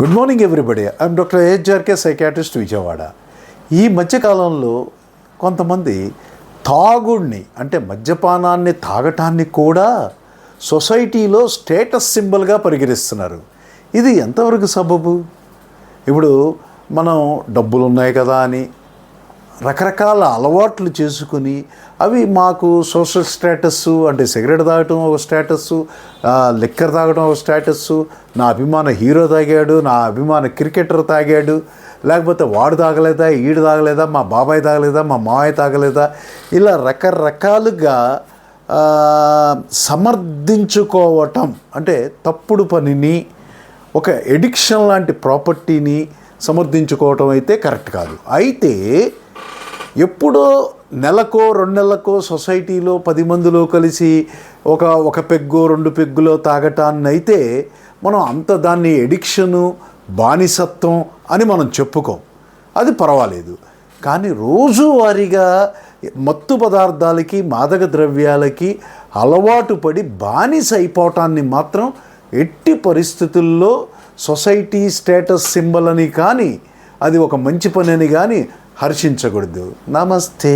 Good morning everybody I'm doctor A H R K psychiatrist Vijayawada. ఈ మధ్యకాలంలో కొంతమంది తాగుడిని అంటే మద్యపానాన్ని తాగటాన్ని కూడా సొసైటీలో స్టేటస్ సింబల్గా పరిగణిస్తున్నారు. ఇది ఎంతవరకు సబబు? ఇప్పుడు మనం డబ్బులు ఉన్నాయి కదా అని రకరకాల అలవాట్లు చేసుకుని అవి మాకు సోషల్ స్టేటస్ అంటే సిగరెట్ తాగటం ఒక స్టేటస్ లిక్కర్ తాగడం ఒక స్టేటస్ నా అభిమాన హీరో తాగాడు నా అభిమాన క్రికెటర్ తాగాడు లేకపోతే వాడు తాగలేదా ఈడు తాగలేదా మా బాబాయ్ తాగలేదా మా మావయ్య తాగలేదా ఇలా రకరకాలుగా సమర్థించుకోవటం అంటే తప్పుడు పనిని ఒక ఎడిక్షన్ లాంటి ప్రాపర్టీని సమర్థించుకోవటం అయితే కరెక్ట్ కాదు. అయితే ఎప్పుడో నెలకో రెండు నెలలకో సొసైటీలో పది మందిలో కలిసి ఒక ఒక పెగ్గు రెండు పెగ్గులో తాగటాన్ని అయితే మనం అంత దాన్ని ఎడిక్షను బానిసత్వం అని మనం చెప్పుకోం. అది పర్వాలేదు. కానీ రోజువారీగా మత్తు పదార్థాలకి మాదక ద్రవ్యాలకి అలవాటు పడి బానిస అయిపోవటాన్ని మాత్రం ఎట్టి పరిస్థితుల్లో సొసైటీ స్టేటస్ సింబల్ అని కానీ అది ఒక మంచి పని అని కానీ హర్షించకూడదు. నమస్తే.